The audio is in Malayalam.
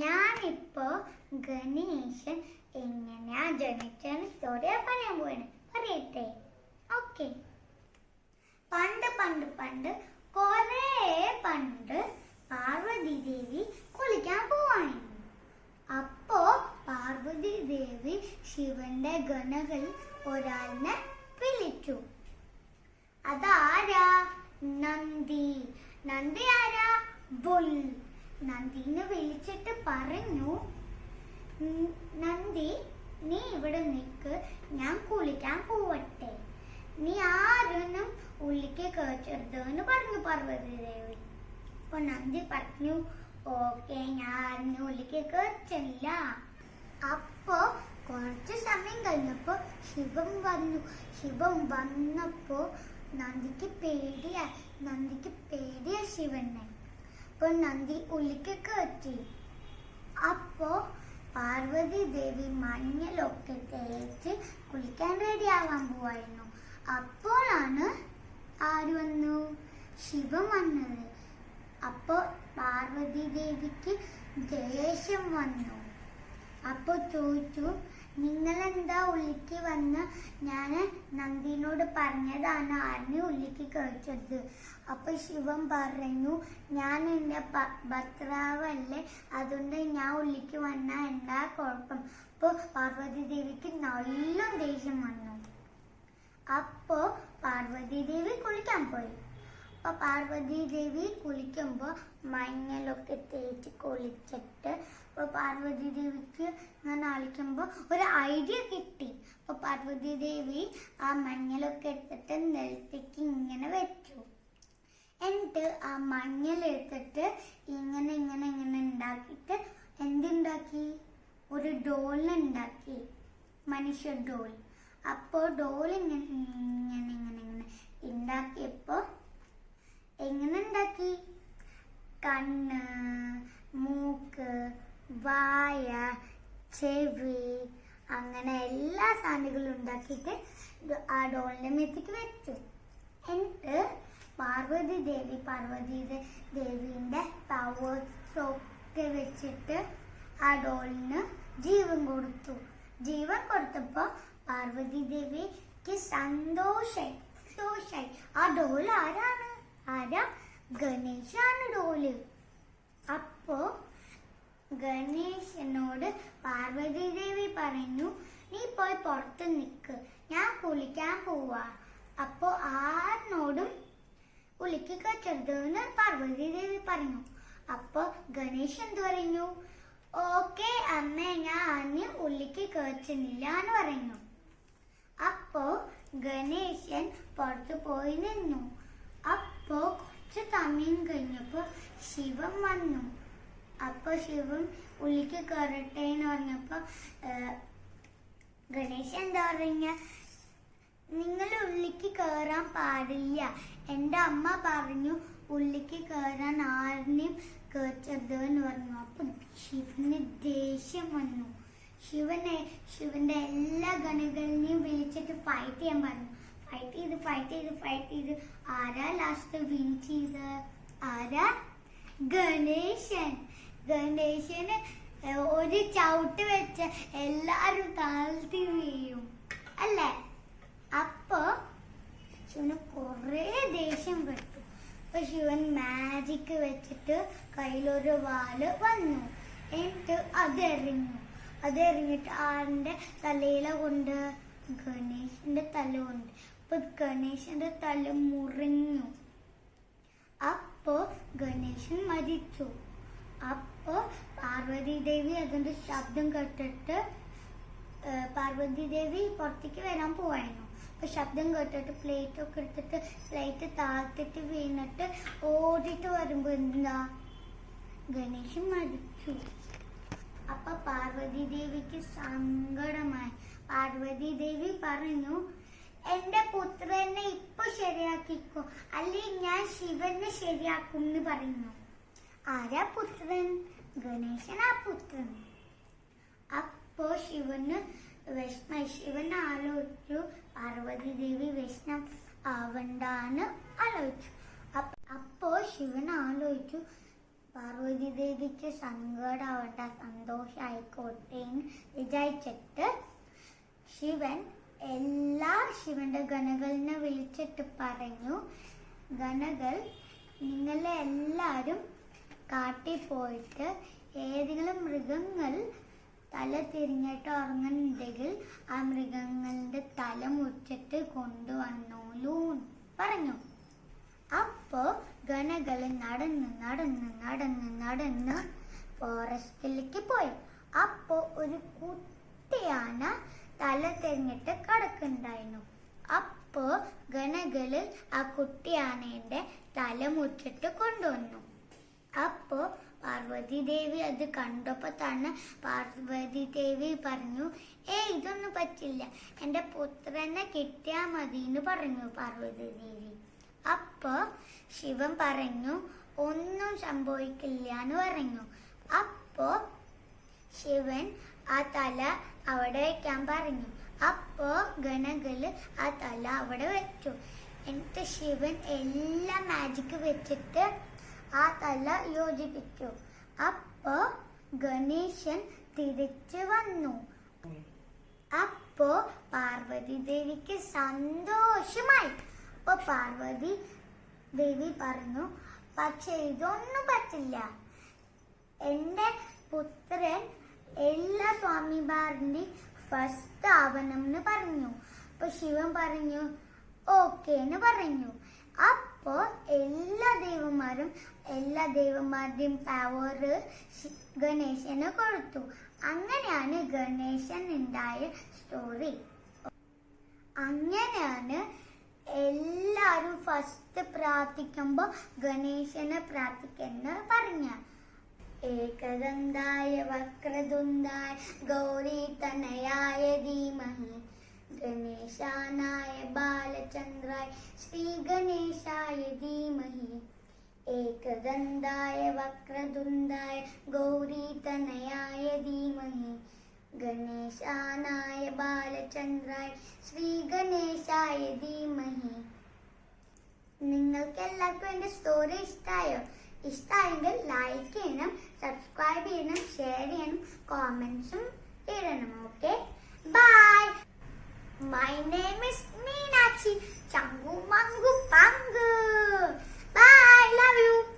ഞാനിപ്പോ ഗണേശൻ എങ്ങനെയാ ജനിച്ചെന്ന് സ്റ്റോറിയാ പറയാൻ പോവാണ്. പറയട്ടെ? ഓക്കെ പണ്ട് പണ്ട് പണ്ട് കൊറേ പണ്ട് പാർവതി ദേവി കുളിക്കാൻ പോവായിരുന്നു അപ്പോ പാർവതി ദേവി ശിവന്റെ ഗണകളിൽ ഒരാളിനെ വിളിച്ചു. അതാരാ? നന്ദി. നന്ദി ആരാ? ബുൽ. നന്ദിനെ വിളിച്ചിട്ട് പറഞ്ഞു. നന്ദി നീ ഇവിടെ നിൽക്ക് ഞാൻ കുളിക്കാൻ പോവട്ടെ. നീ ആരൊന്നും ഉള്ളിക്ക് കേച്ചരുത് എന്ന് പറഞ്ഞു പാർവതി ദേവി അപ്പൊ നന്ദി പറഞ്ഞു ഓക്കെ ഞാൻ ഉള്ളിക്ക് കേച്ചല്ല അപ്പോ കുറച്ച് സമയം കഴിഞ്ഞപ്പോ ശിവം വന്നു. ശിവം വന്നപ്പോ നന്ദിക്ക് പേടിയാ നന്ദിക്ക് പേടിയാ ശിവനെ. അപ്പൊ നന്ദി ഉള്ളിക്കൊക്കെ വെച്ചു. അപ്പോ പാർവതി ദേവി മഞ്ഞളൊക്കെ തേച്ച് കുളിക്കാൻ റെഡി ആവാൻ പോവായിരുന്നു. അപ്പോഴാണ് ആര് വന്നു? ശിവൻ വന്നത്. അപ്പോ പാർവതി ദേവിക്ക് ദേഷ്യം വന്നു. അപ്പോൾ ചോദിച്ചു നിങ്ങൾ എന്താ ഉള്ളിക്ക് വന്ന് ഞാൻ നന്ദിനോട് പറഞ്ഞതാണ് ആരിനെ ഉള്ളിക്ക് കഴിച്ചത് അപ്പൊ ശിവൻ പറഞ്ഞു ഞാൻ എന്റെ ഭ- ഭർത്താവല്ലേ അതുകൊണ്ട് ഞാൻ ഉള്ളിക്ക് വന്ന എന്താ കുഴപ്പം? അപ്പൊ പാർവതി ദേവിക്ക് നല്ല ദേഷ്യം വന്നു. അപ്പോ പാർവതി ദേവി കുളിക്കാൻ പോയി. അപ്പൊ പാർവതി ദേവി കുളിക്കുമ്പോ മഞ്ഞലൊക്കെ തേച്ച് കുളിച്ചിട്ട് അപ്പൊ പാർവതി ദേവിക്ക് ഇങ്ങനെ അളിക്കുമ്പോ ഒരു ഐഡിയ കിട്ടി. അപ്പൊ പാർവതി ദേവി ആ മഞ്ഞളൊക്കെ എടുത്തിട്ട് നിലത്തേക്ക് ഇങ്ങനെ വെച്ചു. എന്നിട്ട് ആ മഞ്ഞൾ എടുത്തിട്ട് ഇങ്ങനെ ഇങ്ങനെ ഇങ്ങനെ ഉണ്ടാക്കിയിട്ട് എന്തുണ്ടാക്കി? ഒരു ഡോളുണ്ടാക്കി മനുഷ്യ ഡോൾ. അപ്പോൾ ഡോൾ ഇങ്ങനെ ഇങ്ങനെ ഇങ്ങനെ ഇങ്ങനെ ഉണ്ടാക്കിയപ്പോ സാധനങ്ങളും ഉണ്ടാക്കിയിട്ട് ആ ഡോളിന്റെ മേത്തേക്ക് വെച്ചു. എന്നിട്ട് പാർവതി ദേവി പാർവതി ദേവിന്റെ പവേഴ്സൊക്കെ വെച്ചിട്ട് ആ ഡോളിന് ജീവൻ കൊടുത്തു. ജീവൻ കൊടുത്തപ്പോൾ പാർവതി ദേവിക്ക് സന്തോഷായി. സന്തോഷായി. ആ ഡോൾ ആരാണ്? ആരാ? ഗണേശാണ് ഡോൽ അപ്പോ ഗണേശനോട് പാർവതി ദേവി പറഞ്ഞു നീ പോയി പുറത്ത് നിൽക്ക് ഞാൻ കുളിക്കാൻ പോവാ. അപ്പോ ആറിനോടും കുളിക്ക് ചെറുതെന്ന് പാർവതി ദേവി പറഞ്ഞു. അപ്പോ ഗണേശൻ പറഞ്ഞു ഓക്കെ അമ്മേ ഞാൻ ഉള്ളിക്ക് കേച്ചുന്നില്ല എന്ന് പറഞ്ഞു അപ്പോ ഗണേശൻ പുറത്തു പോയി നിന്നു. അപ്പോ കുറച്ച് സമയം കഴിഞ്ഞപ്പോ ശിവൻ വന്നു. അപ്പോ ശിവം ഉള്ളിക്ക് കയറട്ടെ എന്ന് പറഞ്ഞപ്പോ ഗണേശൻ എന്താ പറഞ്ഞ? നിങ്ങൾ ഉള്ളിക്ക് കയറാൻ പാടില്ല. എന്റെ അമ്മ പറഞ്ഞു ഉള്ളിക്ക് കയറാൻ ആരിനെയും കയറ്റരുത് എന്ന് പറഞ്ഞു. അപ്പം ശിവന് ദേഷ്യം വന്നു. ശിവനെ ശിവന്റെ എല്ലാ ഗണികളിനെയും വിളിച്ചിട്ട് ഫൈറ്റ് ചെയ്യാൻ പറഞ്ഞു. ഫൈറ്റ് ചെയ്ത് ഫൈറ്റ് ചെയ്ത് ഫൈറ്റ് ചെയ്ത്. ആരാ ലാസ്റ്റ് വിൻ ചെയ്ത് ആരാ? ഗണേശൻ. ഗണേശന് ഒരു ചവിട്ട് വെച്ച എല്ലാരും താഴ്ത്തി വീഴും. അല്ലേ? അപ്പോ ശിവന് കുറേ ദേഷ്യം പെട്ടു. അപ്പൊ ശിവൻ മാജിക് വെച്ചിട്ട് കയ്യിലൊരു വാൽ വന്നു. എന്നിട്ട് അതെറിഞ്ഞു. അതെറിഞ്ഞിട്ട് ആറിന്റെ തലയില കൊണ്ട് ഗണേശന്റെ തല കൊണ്ട്. അപ്പൊ ഗണേശന്റെ തല മുറിഞ്ഞു. അപ്പോ ഗണേശൻ മരിച്ചു. അപ്പോ പാർവതി ദേവി അതിന്റെ ശബ്ദം കേട്ടിട്ട് പാർവതി ദേവി പുറത്തേക്ക് വരാൻ പോവായിരുന്നു. അപ്പൊ ശബ്ദം കേട്ടിട്ട് പ്ലേറ്റ് ഒക്കെ എടുത്തിട്ട് പ്ലേറ്റ് താഴ്ത്തിട്ട് വീണിട്ട് ഓടിട്ട് വരുമ്പോ എന്താ? ഗണേശൻ മരിച്ചു. അപ്പൊ പാർവതി ദേവിക്ക് സങ്കടമായി. പാർവതി ദേവി പറഞ്ഞു എന്റെ പുത്രനെ ഇപ്പൊ ശരിയാക്കിക്കോ. അല്ലെങ്കിൽ ഞാൻ ശിവനെ ശരിയാക്കും എന്ന് പറഞ്ഞു ആരാ പുത്രൻ? ഗണേശനാ പുത്രൻ. അപ്പോ ശിവന് വിഷ്ണു ശിവൻ ആലോചിച്ചു. പാർവതി ദേവി വിഷ്ണു ആവണ്ടാന്ന് ആലോചിച്ചു. അപ്പ- ശിവൻ ആലോചിച്ചു. പാർവതി ദേവിക്ക് സങ്കടാവട്ടെ സന്തോഷമായിക്കോട്ടെ വിചാരിച്ചിട്ട് ശിവൻ എല്ലാ ശിവന്റെ ഗണകളിനെ വിളിച്ചിട്ട് പറഞ്ഞു. ഗണകൾ നിങ്ങളെ എല്ലാവരും കാട്ടിൽ പോയിട്ട് ഏതെങ്കിലും മൃഗങ്ങൾ തല തിരിഞ്ഞിട്ട് ഉറങ്ങുന്നുണ്ടെങ്കിൽ ആ മൃഗങ്ങളുടെ തല മുറിച്ചിട്ട് കൊണ്ടുവന്നോലൂ പറഞ്ഞു. അപ്പോ ഗണകൾ നടന്ന് നടന്ന് നടന്ന് നടന്ന് ഫോറസ്റ്റിലേക്ക് പോയി. അപ്പോ ഒരു കുട്ടിയാന തല തിരിഞ്ഞിട്ട് കിടക്കുന്നുണ്ടായിരുന്നു. അപ്പോ ഗണകൾ ആ കുട്ടിയാനയുടെ തല മുറിച്ചിട്ട് കൊണ്ടുവന്നു. അപ്പോ പാർവതി ദേവി അത് കണ്ടപ്പോ തന്നെ പാർവതി ദേവി പറഞ്ഞു ഏ ഇതൊന്നും പറ്റില്ല. എന്റെ പുത്രനെ കിട്ടിയാ മതി എന്ന് പറഞ്ഞു പാർവതി ദേവി. അപ്പോ ശിവൻ പറഞ്ഞു ഒന്നും സംഭവിക്കില്ല എന്ന് പറഞ്ഞു. അപ്പോ ശിവൻ ആ തല അവിടെ വയ്ക്കാൻ പറഞ്ഞു. അപ്പോ ഗണകൾ ആ തല അവിടെ വെച്ചു. എന്നിട്ട് ശിവൻ എല്ലാ മാജിക്ക് വെച്ചിട്ട് ആ തല യോജിപ്പിച്ചു. അപ്പോ ഗണേശൻ തിരിച്ചു വന്നു. അപ്പോ പാർവതി ദേവിക്ക് സന്തോഷമായി. അപ്പൊ പാർവതി ദേവി പറഞ്ഞു പക്ഷെ ഇതൊന്നും പറ്റില്ല. എന്റെ പുത്രൻ എല്ലാ സ്വാമിമാരുടെ ഫസ്റ്റ് ആവണം എന്ന് പറഞ്ഞു. അപ്പൊ ശിവൻ പറഞ്ഞു ഓക്കേ എന്ന് പറഞ്ഞു. അപ്പോ എല്ലാ ദൈവന്മാരും എല്ലാ ദൈവന്മാരുടെയും പവർ ഗണേശന് കൊടുത്തു. അങ്ങനെയാണ് ഗണേശൻ ഉണ്ടായ സ്റ്റോറി അങ്ങനെയാണ് എല്ലാരും ഫസ്റ്റ് പ്രാർത്ഥിക്കുമ്പോ ഗണേശനെ പ്രാർത്ഥിക്കുന്ന പറഞ്ഞ. ഏകദന്തായ വക്രതുന്തായ ഗൗരി തനയായ ധീമഹി. ഗണേശാനായ ബാലചന്ദ്രായ ശ്രീ ഗണേശായ ധീമഹി. ഏകദന്തായ വക്രതുണ്ടായ ഗൗരീതനയായ ധീമഹി. ഗണേശാനായ ബാലചന്ദ്രായ ശ്രീ ഗണേശായ ധീമഹി. നിങ്ങൾക്ക് എല്ലാവർക്കും എന്റെ സ്റ്റോറി ഇഷ്ടമായോ ഇഷ്ടമായെങ്കിൽ ലൈക്ക് ചെയ്യണം സബ്സ്ക്രൈബ് ചെയ്യണം ഷെയർ ചെയ്യണം കോമെന്റ്സും My name is Meenakshi. Changu Mangu Pangu. Bye, love you.